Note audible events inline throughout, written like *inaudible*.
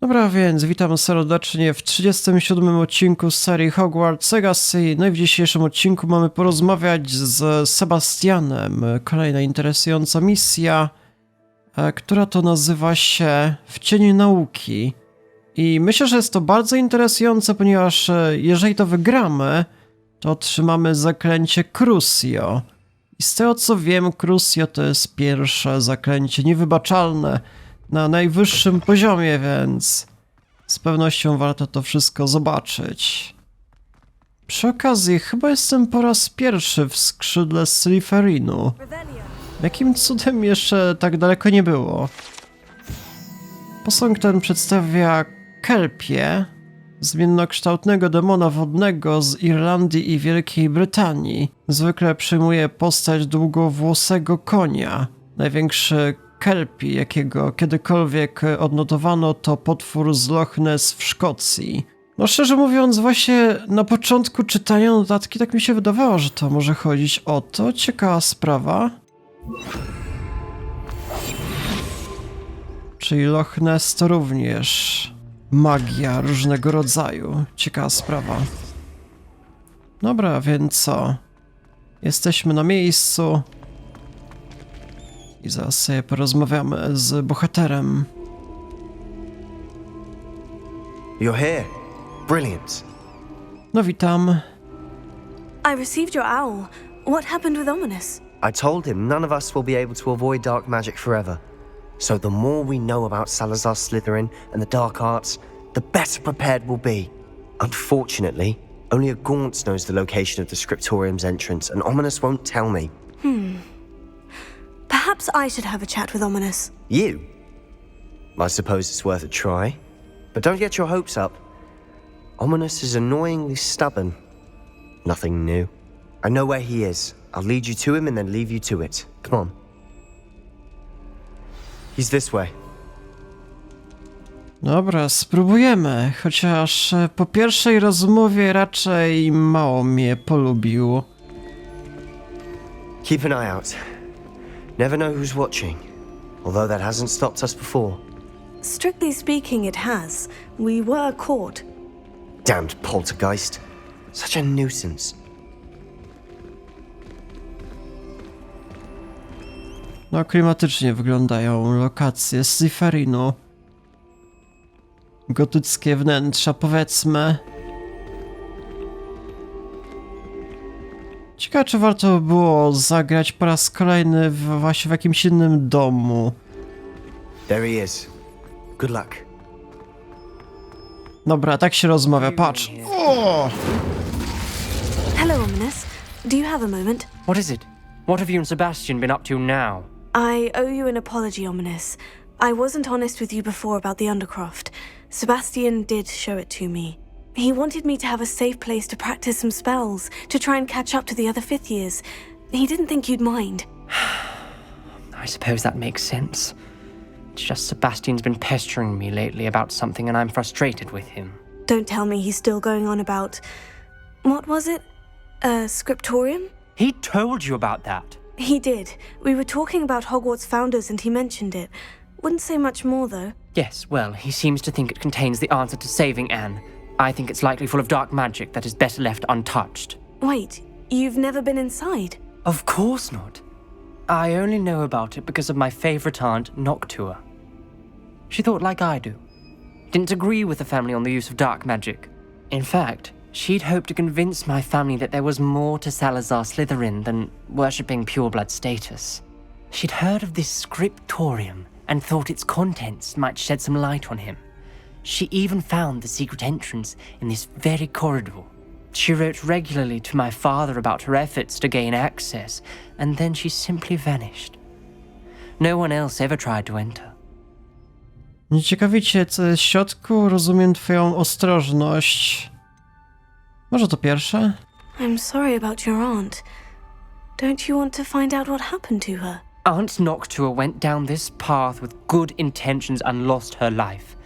Dobra, więc witam serdecznie w 37 odcinku serii Hogwarts Legacy. No i w dzisiejszym odcinku mamy porozmawiać z Sebastianem. Kolejna interesująca misja, e, która to nazywa się W cieniu nauki. I myślę, że jest to bardzo interesujące, ponieważ e, jeżeli to wygramy, to otrzymamy zaklęcie Crucio. I z tego co wiem, Crucio to jest pierwsze zaklęcie niewybaczalne na najwyższym poziomie, więc z pewnością warto to wszystko zobaczyć. Przy okazji, chyba jestem po raz pierwszy w skrzydle Slytherinu. Jakim cudem jeszcze tak daleko nie było? Posąg ten przedstawia Kelpię, zmiennokształtnego demona wodnego z Irlandii i Wielkiej Brytanii. Zwykle przyjmuje postać długowłosego konia. Największy kelpi, jakiego kiedykolwiek odnotowano, to potwór z Loch Ness w Szkocji. No szczerze mówiąc, właśnie na początku czytania notatki tak mi się wydawało, że to może chodzić o to. Ciekawa sprawa. Czyli Loch Ness to również magia różnego rodzaju. Ciekawa sprawa. Dobra, więc co? Jesteśmy na miejscu. I zaraz sobie porozmawiamy z bohaterem. You're here. Brilliant. No witam. I received your owl. What happened with Ominous? I told him none of us will be able to avoid dark magic forever. So the more we know about Salazar Slytherin and the dark arts, the better prepared we'll be. Unfortunately, only a Gaunt knows the location of the Scriptorium's entrance, and Ominous won't tell me. Perhaps I should have a chat with Ominous. You? I suppose it's worth a try. But don't get your hopes up. Ominous is annoyingly stubborn. Nothing new. I know where he is. I'll lead you to him and then leave you to it. Come on. He's this way. Dobra, spróbujemy. Chociaż po pierwszej rozmowie raczej mało mnie polubił. Keep an eye out. Never know who's watching. Although that hasn't stopped us before. Strictly speaking, it has. We were caught. Damned poltergeist. Such a nuisance. No, klimatycznie wyglądają lokacje z Slytherinu. Gotyckie wnętrza, powiedzmy. Ciekawe, czy warto by było zagrać po raz kolejny w, właśnie w jakimś innym domu. There he is. Good luck. Dobra, tak się rozmawia, patrz. O! Hello, Ominous. Do you have a moment? What is it? What have you and Sebastian been up to now? I owe you an apology, Ominous. I wasn't honest with you before about the Undercroft. Sebastian did show it to me. He wanted me to have a safe place to practice some spells, to try and catch up to the other fifth years. He didn't think you'd mind. *sighs* I suppose that makes sense. It's just Sebastian's been pestering me lately about something and I'm frustrated with him. Don't tell me he's still going on about. What was it? A scriptorium? He told you about that. He did. We were talking about Hogwarts founders and he mentioned it. Wouldn't say much more, though. Yes, well, he seems to think it contains the answer to saving Anne. I think it's likely full of dark magic that is better left untouched. Wait, you've never been inside? Of course not. I only know about it because of my favorite aunt, Noctua. She thought like I do. Didn't agree with the family on the use of dark magic. In fact, she'd hoped to convince my family that there was more to Salazar Slytherin than worshipping pureblood status. She'd heard of this scriptorium and thought its contents might shed some light on him. She even found the secret entrance in this very corridor. She wrote regularly to my father about her efforts to gain access, and then she simply vanished. No one else ever tried to enter. Nie ciekawicie, co jest w środku? Rozumiem twoją ostrożność. Może to pierwsze? I'm sorry about your aunt. Don't you want to find out what happened to her? Aunt Noctua went down this path with good intentions and lost her life.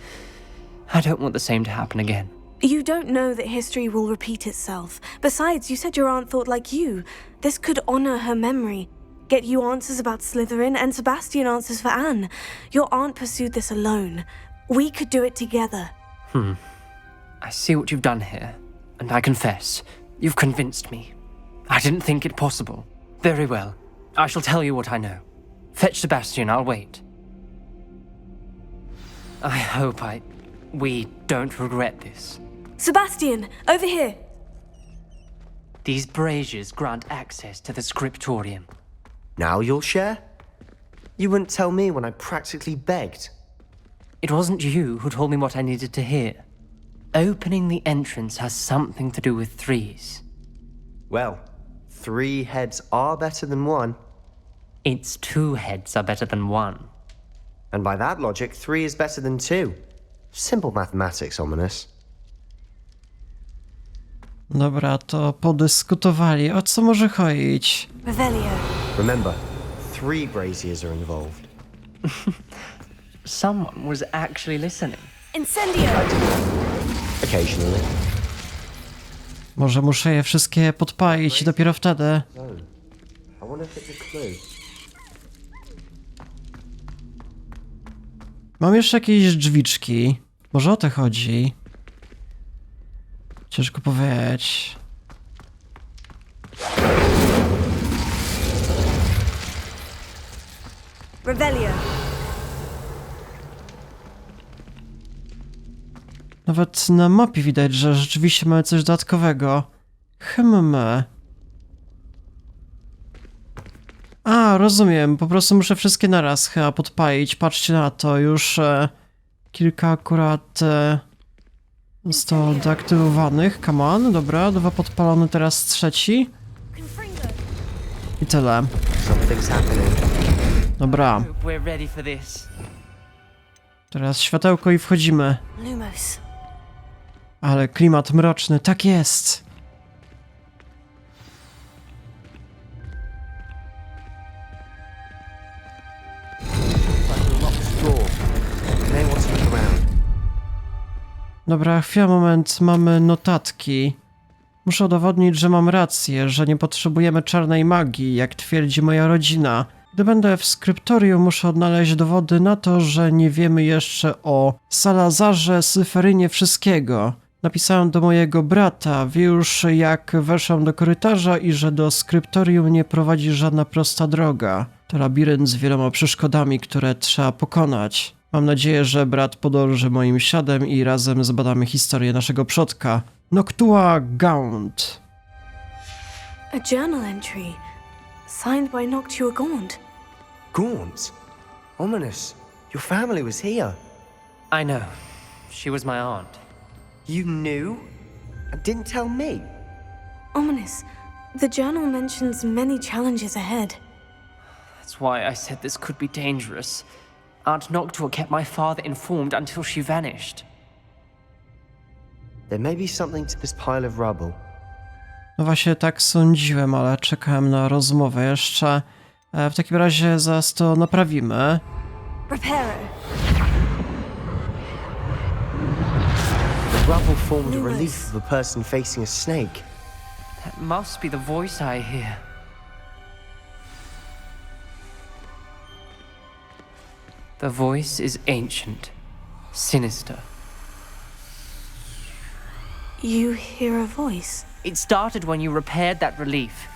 I don't want the same to happen again. You don't know that history will repeat itself. Besides, you said your aunt thought like you. This could honor her memory. Get you answers about Slytherin, and Sebastian answers for Anne. Your aunt pursued this alone. We could do it together. Hmm. I see what you've done here, and I confess, you've convinced me. I didn't think it possible. Very well. I shall tell you what I know. Fetch Sebastian, I'll wait. I hope I. we don't regret this. Sebastian, over here. These braziers grant access to the scriptorium. Now you'll share? You wouldn't tell me when I practically begged. It wasn't you who told me what I needed to hear. Opening the entrance has something to do with threes. Well, three heads are better than one. Its two heads are better than one. And by that logic, three is better than two. Simple mathematics, ominous. Dobra, to podyskutowali. O co może chodzić? Revelio. Remember, three braziers are involved. *laughs* Someone was actually listening. Incendio. Occasionally. Może muszę je wszystkie podpalić i dopiero wtedy. I wonder if it's a clue. Mam jeszcze jakieś drzwiczki. Może o te chodzi? Ciężko powiedzieć. Revelio. Nawet na mapie widać, że rzeczywiście mamy coś dodatkowego. Hmm. A, rozumiem. Po prostu muszę wszystkie naraz chyba podpalić. Patrzcie na to, już e, kilka akurat e, zostało deaktywowanych. Come on, dobra, dwa podpalone, teraz trzeci. I tyle. Dobra, teraz światełko i wchodzimy. Ale klimat mroczny, tak jest. Dobra, chwila, moment, mamy notatki. Muszę udowodnić, że mam rację, że nie potrzebujemy czarnej magii, jak twierdzi moja rodzina. Gdy będę w skryptorium, muszę odnaleźć dowody na to, że nie wiemy jeszcze o Salazarze Syferynie wszystkiego. Napisałem do mojego brata, wie już jak weszłam do korytarza i że do skryptorium nie prowadzi żadna prosta droga. To labirynt z wieloma przeszkodami, które trzeba pokonać. Mam nadzieję, że brat podąży moim śladem i razem zbadamy historię naszego przodka. Noctua Gaunt. A journal entry. Signed by Noctua Gaunt. Gaunt? Ominous. Your family was here. I know. She was my aunt. You knew? And didn't tell me? Ominous. The journal mentions many challenges ahead. That's why I said this could be dangerous. Aunt Noctua kept my father informed until she vanished. There may be something to this pile of rubble. No właśnie tak sądziłem, ale czekałem na rozmowę jeszcze. W takim razie zaraz to naprawimy. Reparo. The rubble formed a relief of a person facing a snake. That must be the voice I hear. The voice is ancient, sinister. You hear a voice. It started when you repaired that relief.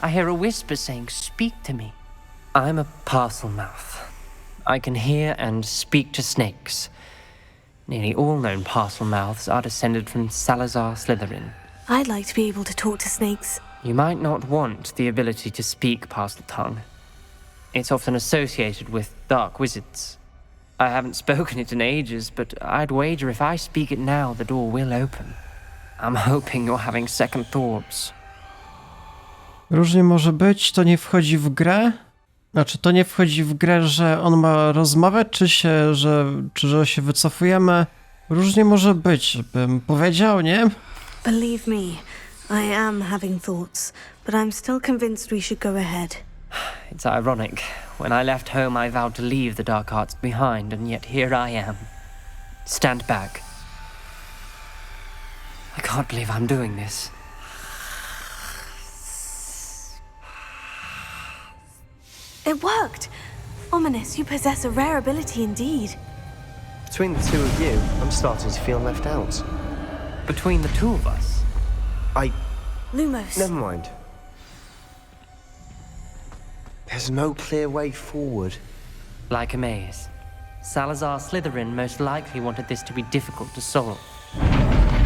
I hear a whisper saying, Speak to me. I'm a parcel mouth. I can hear and speak to snakes. Nearly all known parcel mouths are descended from Salazar Slytherin. I'd like to be able to talk to snakes. You might not want the ability to speak parcel tongue. It's often associated with dark wizards. I haven't *laughs* spoken it in ages, but I'd wager if I speak it now, the door will open. I'm hoping you're having second thoughts. Różnie może być, to nie wchodzi w grę. Znaczy, to nie wchodzi w grę, że on ma rozmawiać, czy się, że, czy że się wycofujemy. Różnie może być, bym powiedział, nie? Believe me, I am having thoughts, but I'm still convinced we should go ahead. *sighs* It's ironic. When I left home, I vowed to leave the dark arts behind, and yet here I am. Stand back. I can't believe I'm doing this. It worked! Ominous, you possess a rare ability indeed. Between the two of you, I'm starting to feel left out. Between the two of us, I. Lumos. Never mind. There's no clear way forward. like a maze. Salazar Slytherin most likely wanted this to be difficult to solve.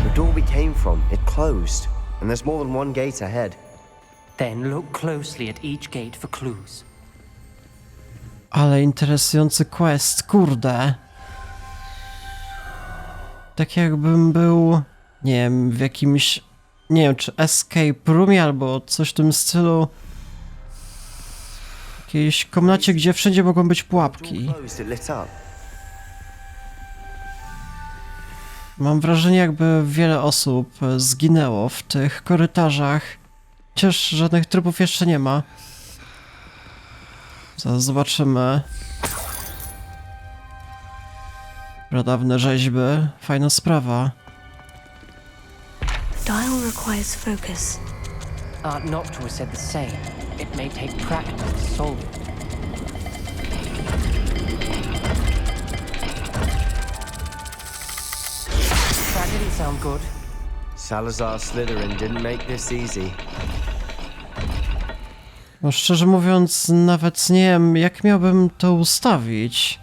The door we came from, it closed, and there's more than one gate ahead. Then look closely at each gate for clues. Ale interesujący quest, kurde. Tak jakbym był, nie wiem, w jakimś, nie wiem, czy escape roomie albo coś w tym stylu. Jakiejś komnacie, gdzie wszędzie mogą być pułapki. Mam wrażenie, jakby wiele osób zginęło w tych korytarzach. Chociaż żadnych trupów jeszcze nie ma. Zaraz zobaczymy. Pradawne rzeźby. Fajna sprawa. Dial requires focus. Art Noctua said the same. It may take practice to solve it. That didn't sound good. Salazar Slytherin didn't make this easy. No szczerze mówiąc, nawet nie wiem, jak miałbym to ustawić.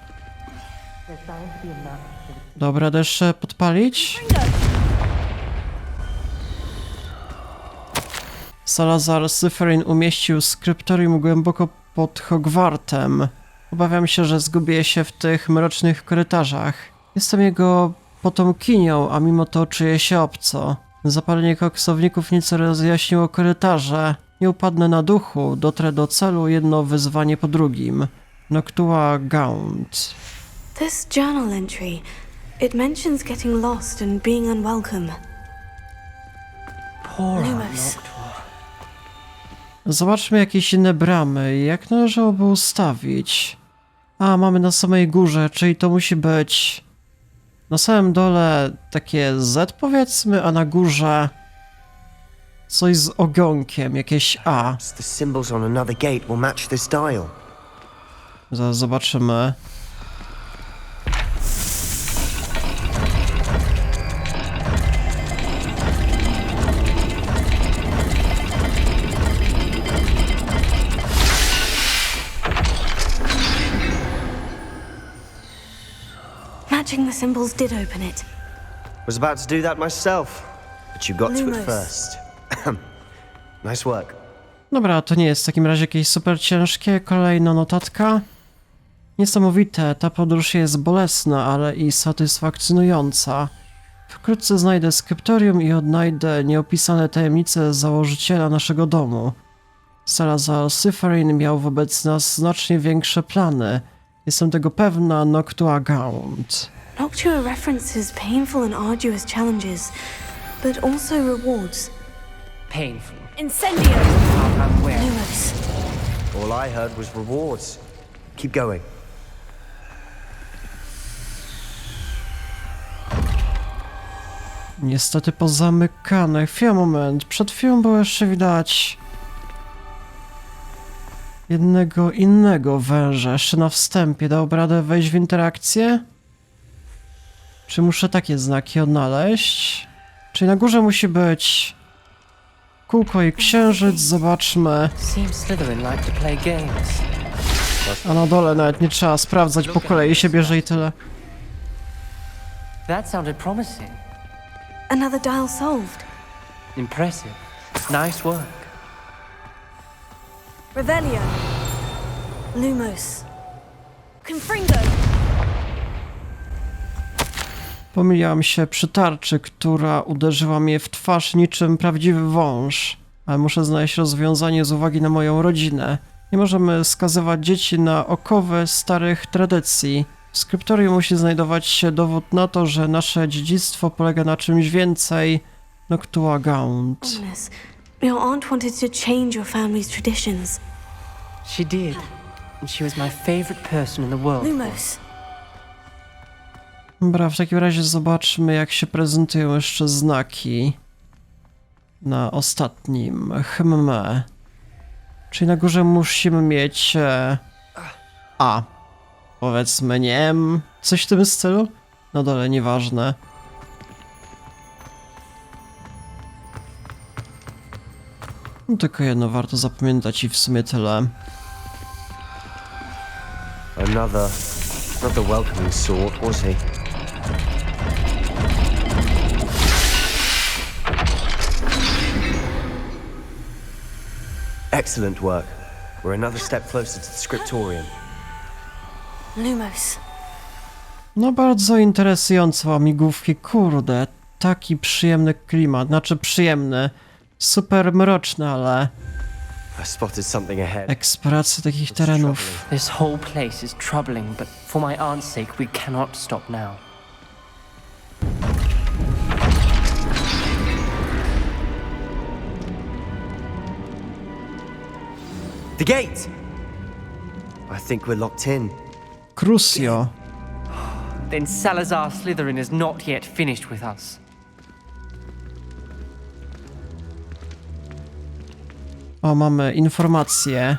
Dobra, jeszcze podpalić? Salazar Slytherin umieścił skryptorium głęboko pod Hogwartem. Obawiam się, że zgubię się w tych mrocznych korytarzach. Jestem jego potomkinią, a mimo to czuję się obco. Zapalenie koksowników nieco rozjaśniło korytarze. Nie upadnę na duchu, dotrę do celu, jedno wyzwanie po drugim. Noctua Gaunt. This journal entry, it mentions getting lost and being unwelcome. Poor Lumos. Zobaczmy jakieś inne bramy. Jak należałoby ustawić? A, mamy na samej górze, czyli to musi być na samym dole takie Z powiedzmy, a na górze coś z ogonkiem, jakieś A. The symbols symbols did open it. Was about to do that myself, but you got to Lumos. it first. *coughs* nice work. Dobra, to nie jest w takim razie jakieś super ciężkie. Kolejna notatka. Niesamowite, ta podróż jest bolesna, ale i satysfakcjonująca. Wkrótce znajdę skryptorium i odnajdę nieopisane tajemnice założyciela naszego domu. Salazar Slytherin miał wobec nas znacznie większe plany. Jestem tego pewna, Noctua Gaunt. Noctua references painful and arduous challenges, but also rewards. Painful. Incendio! I'm aware. Lumos. All I heard was rewards. Keep going. Niestety pozamykane. Chwila, moment. Przed chwilą było jeszcze widać jednego innego węża. Jeszcze na wstępie. Dałby radę wejść w interakcję? Czy muszę takie znaki odnaleźć? Czyli na górze musi być kółko i księżyc. Zobaczmy. A na dole nawet nie trzeba sprawdzać po kolei się bierze i tyle. That sounded promising. Another dial solved. Impressive. Nice work. Revelio. Lumos. Confringo. Pomyliłam się przy tarczy, która uderzyła mnie w twarz niczym prawdziwy wąż. Ale muszę znaleźć rozwiązanie z uwagi na moją rodzinę. Nie możemy skazywać dzieci na okowy starych tradycji. W skryptorium musi znajdować się dowód na to, że nasze dziedzictwo polega na czymś więcej. Noctua Gaunt. Ominous. Your aunt wanted to change your family's traditions. She did. And she was my favorite person in the world. Lumos. Dobra, w takim razie zobaczmy, jak się prezentują jeszcze znaki na ostatnim HMM. Czyli na górze musimy mieć e, A. Powiedzmy, nie wiem, coś w tym stylu. na dole, nieważne. No tylko jedno warto zapamiętać i w sumie tyle. Another. Not welcoming sort, was he? Excellent work. We're another step closer to the scriptorium. Lumos. No bardzo interesujące łamigłówki, kurde, taki przyjemny klimat, znaczy przyjemny, super mroczny, ale I spotted something ahead. eksploracja takich terenów. This whole place is troubling, but for my aunt's sake, we cannot stop now. The gate! I think we're locked in. Crucio. Then Salazar Slytherin is not yet finished with us. O, mamy informację.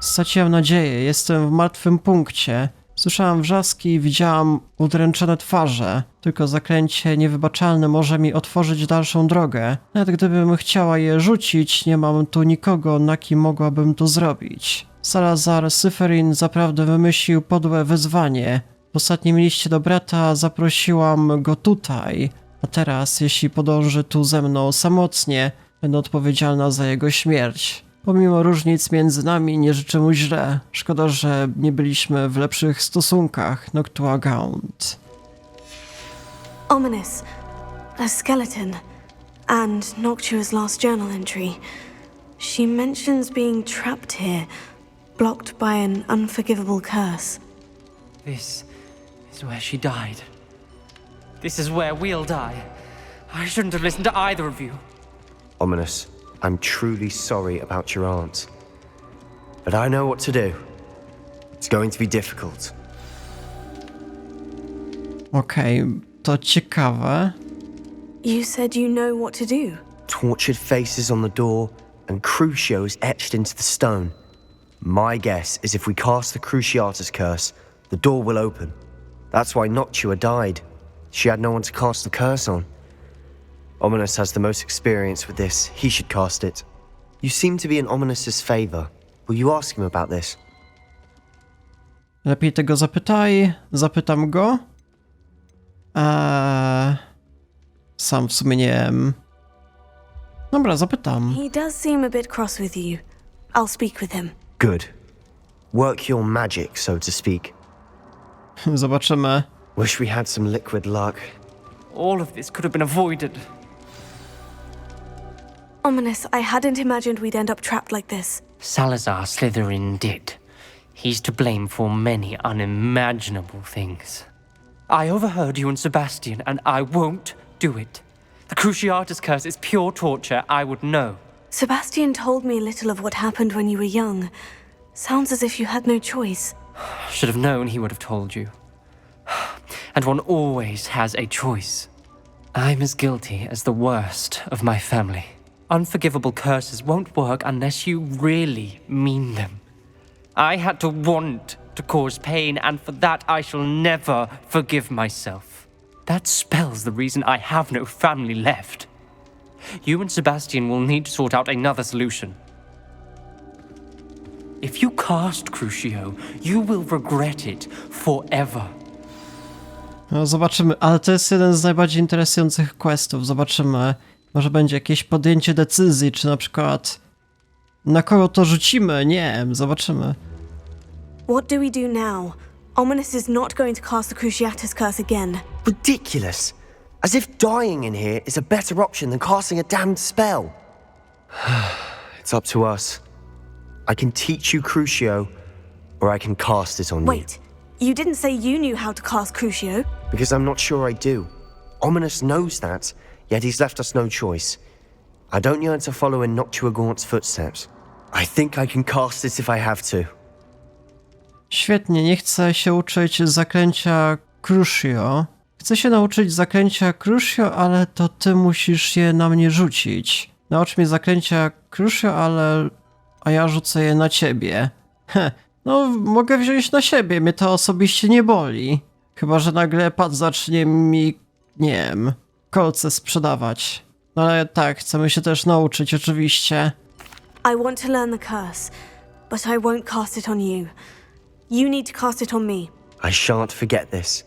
Straciłem nadzieję, jestem w martwym punkcie. Słyszałam wrzaski widziałam udręczone twarze. Tylko zaklęcie niewybaczalne może mi otworzyć dalszą drogę. Nawet gdybym chciała je rzucić, nie mam tu nikogo, na kim mogłabym to zrobić. Salazar Syferin zaprawdę wymyślił podłe wyzwanie. W ostatnim liście do brata zaprosiłam go tutaj. A teraz, jeśli podąży tu ze mną samotnie, będę odpowiedzialna za jego śmierć. Pomimo różnic między nami, nie życzę mu źle. Szkoda, że nie byliśmy w lepszych stosunkach, Noctua Gaunt. Ominous. A skeleton. And Noctua's last journal entry. She mentions being trapped here, blocked by an unforgivable curse. This is where she died. This is where we'll die. I shouldn't have listened to either of you. Ominous, I'm truly sorry about your aunt. But I know what to do. It's going to be difficult. Okej, to ciekawe. You said you know what to do. Tortured faces on the door and Crucios etched into the stone. My guess is if we cast the Cruciatus curse, the door will open. That's why Noctua died. She had no one to cast the curse on. Ominous has the most experience with this. He should cast it. You seem to be in Ominous's favor. Will you ask him about this? Lepiej tego zapytaj. Zapytam go. Eee, sam w sumie nie wiem. Dobra, zapytam. He does seem a bit cross with you. I'll speak with him. Good. Work your magic, so to speak. *laughs* Zobaczymy. Wish we had some liquid luck. All of this could have been avoided. Ominous, I hadn't imagined we'd end up trapped like this. Salazar Slytherin did. He's to blame for many unimaginable things. I overheard you and Sebastian, and I won't do it. The Cruciatus curse is pure torture, I would know. Sebastian told me a little of what happened when you were young. Sounds as if you had no choice. *sighs* Should have known he would have told you. *sighs* And one always has a choice. I'm as guilty as the worst of my family. Unforgivable curses won't work unless you really mean them. I had to want to cause pain, and for that I shall never forgive myself. That spells the reason I have no family left. You and Sebastian will need to sort out another solution. If you cast Crucio, you will regret it forever. No, zobaczymy, ale to jest jeden z najbardziej interesujących questów. Zobaczymy, może będzie jakieś podjęcie decyzji, czy na przykład na kogo to rzucimy, nie wiem, zobaczymy. What do we do now? Ominous is not going to cast the Cruciatus curse again. Ridiculous! As if dying in here is a better option than casting a damned spell. *sighs* it's up to us. I can teach you Crucio, or I can cast it on you. Wait, you didn't say you knew how to cast Crucio. Because I'm not sure I do. Ominous knows that, yet he's left us no choice. I don't yearn to follow in Noctua Gaunt's footsteps. I think I can cast it if I have to. Świetnie, nie chcę się uczyć zaklęcia Crucio. Chcę się nauczyć zaklęcia Crucio, ale to ty musisz je na mnie rzucić. Naucz mnie zaklęcia Crucio, ale... a ja rzucę je na ciebie. Heh, no mogę wziąć na siebie, mnie to osobiście nie boli. Chyba, że nagle pad zacznie mi, nie wiem, kolce sprzedawać. No ale tak, chcemy się też nauczyć, oczywiście. I want to learn the curse, but I won't cast it on you. You need to cast it on me. I shan't forget this.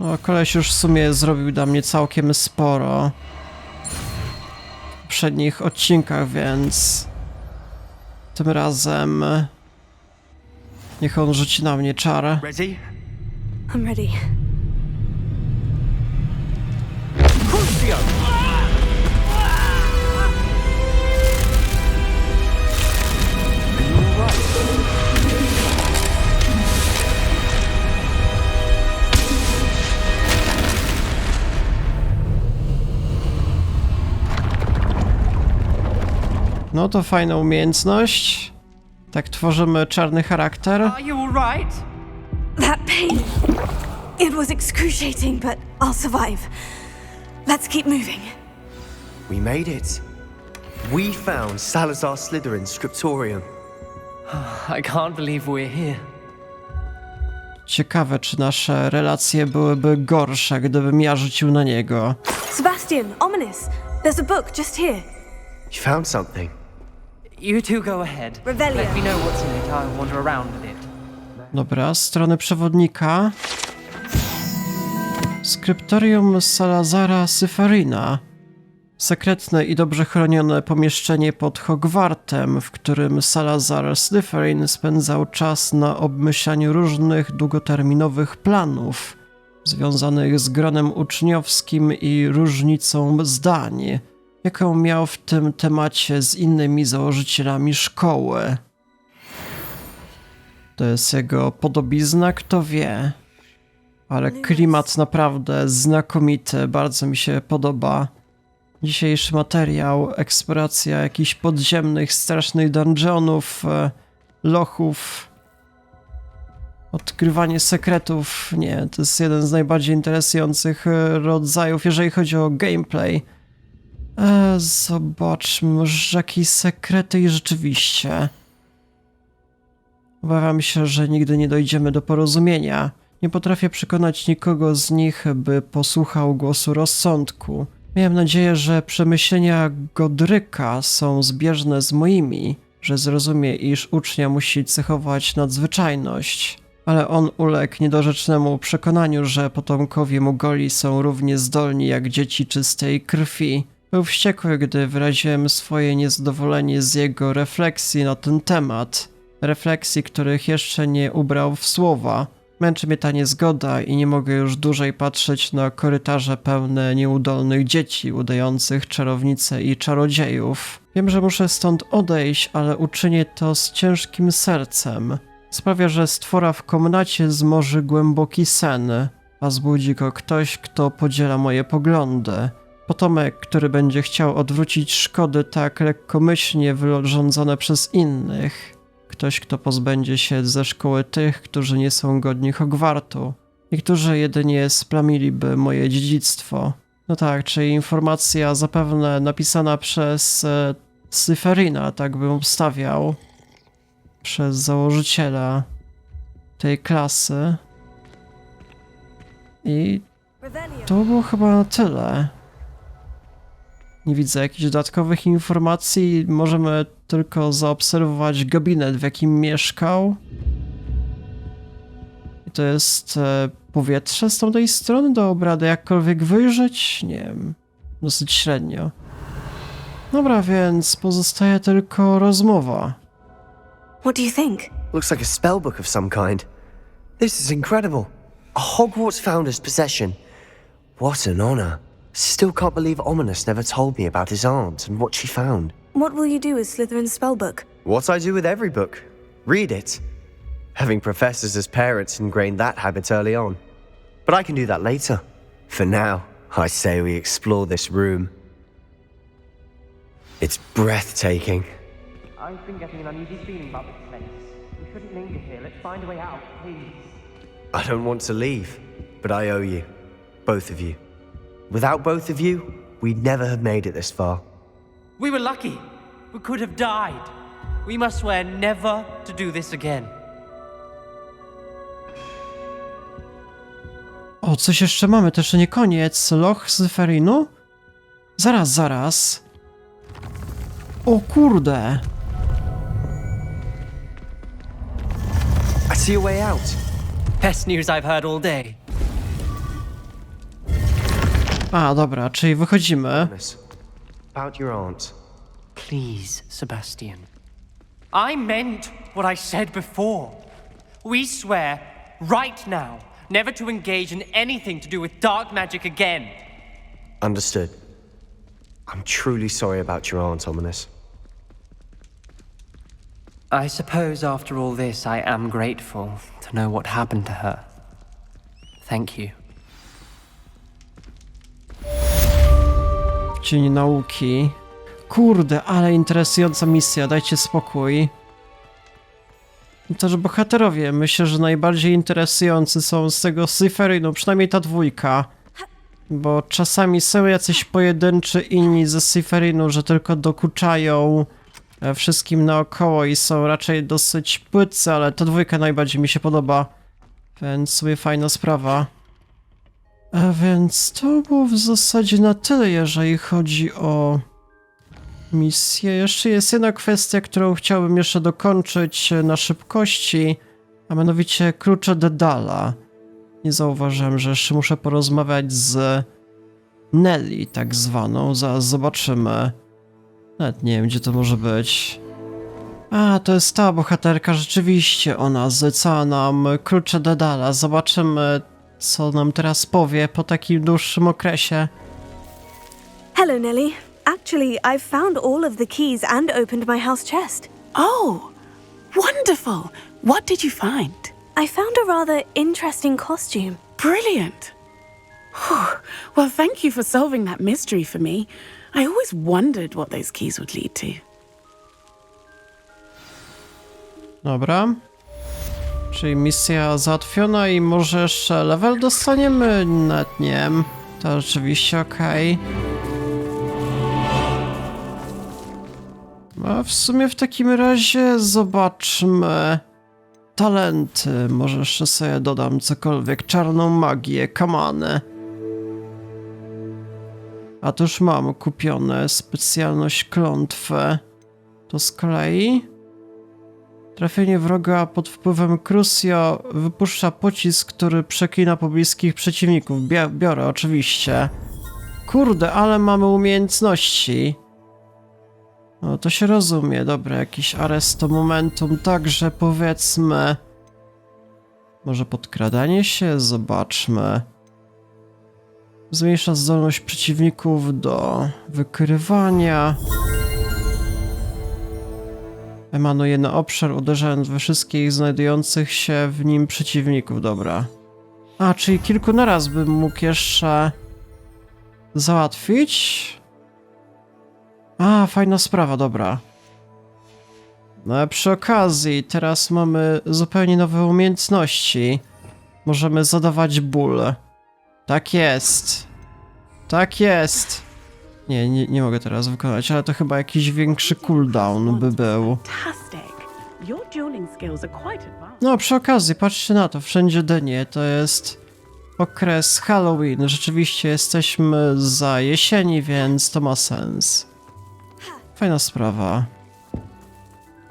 No, koleś już w sumie zrobił dla mnie całkiem sporo. W poprzednich odcinkach, więc... Tym razem... Niech on rzuci na mnie czarę. Ready? I'm ready. No to fajna umiejętność. Tak tworzymy czarny charakter. Are you alright? That pain. It was excruciating, but I'll survive. Let's keep moving. We made it. We found Salazar Slytherin's scriptorium. *sighs* I can't believe we're here. Ciekawe, czy nasze relacje byłyby gorsze, gdybym ja rzucił na niego. Sebastian, ominous. There's a book just here. You found something. You two go ahead. Revelio. Let me know what's in it. I'll wander around with it. Dobra, strony przewodnika. Skryptorium Salazara Syfarina. Sekretne i dobrze chronione pomieszczenie pod Hogwartem, w którym Salazar Slytherin spędzał czas na obmyślaniu różnych długoterminowych planów związanych z gronem uczniowskim i różnicą zdań, jaką miał w tym temacie z innymi założycielami szkoły. To jest jego podobizna, kto wie. Ale klimat naprawdę znakomity, bardzo mi się podoba. Dzisiejszy materiał, eksploracja jakichś podziemnych, strasznych dungeonów, e, lochów, odkrywanie sekretów. Nie, to jest jeden z najbardziej interesujących e, rodzajów, jeżeli chodzi o gameplay. E, zobaczmy, może jakieś sekrety i rzeczywiście. Obawiam się, że nigdy nie dojdziemy do porozumienia. Nie potrafię przekonać nikogo z nich, by posłuchał głosu rozsądku. Miałem nadzieję, że przemyślenia Godryka są zbieżne z moimi, że zrozumie, iż ucznia musi cechować nadzwyczajność. Ale on uległ niedorzecznemu przekonaniu, że potomkowie Mugoli są równie zdolni jak dzieci czystej krwi. Był wściekły, gdy wyraziłem swoje niezadowolenie z jego refleksji na ten temat refleksji, których jeszcze nie ubrał w słowa. Męczy mnie ta niezgoda i nie mogę już dłużej patrzeć na korytarze pełne nieudolnych dzieci, udających czarownice i czarodziejów. Wiem, że muszę stąd odejść, ale uczynię to z ciężkim sercem. Sprawia, że stwora w komnacie zmoży głęboki sen, a zbudzi go ktoś, kto podziela moje poglądy. Potomek, który będzie chciał odwrócić szkody tak lekkomyślnie wyrządzone przez innych. Ktoś, kto pozbędzie się ze szkoły tych, którzy nie są godni Hogwartu i którzy jedynie splamiliby moje dziedzictwo. No tak, czyli informacja zapewne napisana przez e, Syferina, tak bym obstawiał, przez założyciela tej klasy. I to było chyba na tyle. Nie widzę jakichś dodatkowych informacji. Możemy tylko zaobserwować gabinet, w jakim mieszkał. I to jest e, powietrze z tamtej strony do obrady jakkolwiek wyjrzeć? Nie wiem. Dosyć średnio. Dobra, więc pozostaje tylko rozmowa. What do you think? Looks like a spell book of some kind. This is incredible. A Hogwarts founder's possession. What an honor. Still can't believe Ominous never told me about his aunt and what she found. What will you do with Slytherin's spellbook? What I do with every book read it. Having professors as parents ingrained that habit early on. But I can do that later. For now, I say we explore this room. It's breathtaking. I've been getting an uneasy feeling about this place. We shouldn't linger here. Let's find a way out, please. I don't want to leave, but I owe you. Both of you. Without both of you, we'd never have made it this far. We were lucky. We could have died. We must swear never to do this again. O, coś jeszcze mamy, to jeszcze nie koniec. Loch Zyferinu? Zaraz, zaraz. O kurde. I see a way out. Best news I've heard all day. A, dobra, czyli wychodzimy. Miss, About your aunt. Please, Sebastian. I meant what I said before. We swear, right now, never to engage in anything to do with dark magic again. Understood. I'm truly sorry about your aunt, Ominous. I suppose after all this, I am grateful to know what happened to her. Thank you. Cieniu nauki. Kurde, ale interesująca misja, dajcie spokój. Też bohaterowie, myślę, że najbardziej interesujący są z tego Cyferinu, przynajmniej ta dwójka. Bo czasami są jacyś pojedynczy inni ze Cyferinu, że tylko dokuczają e, wszystkim naokoło i są raczej dosyć płytcy, ale ta dwójka najbardziej mi się podoba. Więc sobie fajna sprawa. A więc to było w zasadzie na tyle, jeżeli chodzi o misję. Jeszcze jest jedna kwestia, którą chciałbym jeszcze dokończyć e, na szybkości, a mianowicie klucze Dedala. Nie zauważyłem, że jeszcze muszę porozmawiać z Nelly, tak zwaną. Zaraz zobaczymy. Nawet nie wiem, gdzie to może być. A, to jest ta bohaterka, rzeczywiście ona zlecała nam klucze Dedala. Zobaczymy, co nam teraz powie po takim dłuższym okresie. Hello, Nelly. Actually, I've found all of the keys and opened my house chest. Oh, wonderful. What did you find? I found a rather interesting costume. Brilliant. Whew. Well, thank you for solving that mystery for me. I always wondered what those keys would lead to. Dobra. Czyli misja załatwiona i może jeszcze level dostaniemy? Nawet nie wiem. To rzeczywiście okej. A w sumie w takim razie zobaczmy talenty. Może jeszcze sobie dodam cokolwiek. Czarną magię, kamany. A to już mam kupione. Specjalność klątwę. To z kolei... Trafienie wroga pod wpływem Crucio wypuszcza pocisk, który przeklina pobliskich przeciwników. Bia biorę, oczywiście. Kurde, ale mamy umiejętności. No to się rozumie, dobra, jakiś arresto momentum, także powiedzmy... Może podkradanie się? Zobaczmy. Zmniejsza zdolność przeciwników do wykrywania. Emanuje na obszar, uderzając we wszystkich znajdujących się w nim przeciwników. Dobra. A, czyli kilku naraz bym mógł jeszcze załatwić? A, fajna sprawa, dobra. No przy okazji, teraz mamy zupełnie nowe umiejętności. Możemy zadawać ból. Tak jest. Tak jest. Nie, nie, nie mogę teraz wykonać, ale to chyba jakiś większy cooldown by był. No, przy okazji, patrzcie na to, wszędzie dynie, to jest okres Halloween. Rzeczywiście jesteśmy za jesieni, więc to ma sens. Fajna sprawa.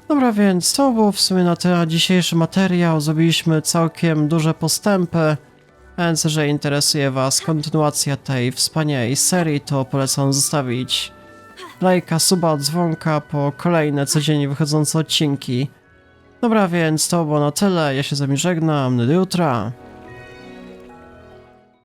Dobra, więc to było w sumie na tyle dzisiejszy materiał. Zrobiliśmy całkiem duże postępy. Więc jeżeli interesuje Was kontynuacja tej wspaniałej serii, to polecam zostawić lajka, suba, dzwonka po kolejne codziennie wychodzące odcinki. Dobra, więc to było na tyle. Ja się z wami żegnam. Do jutra.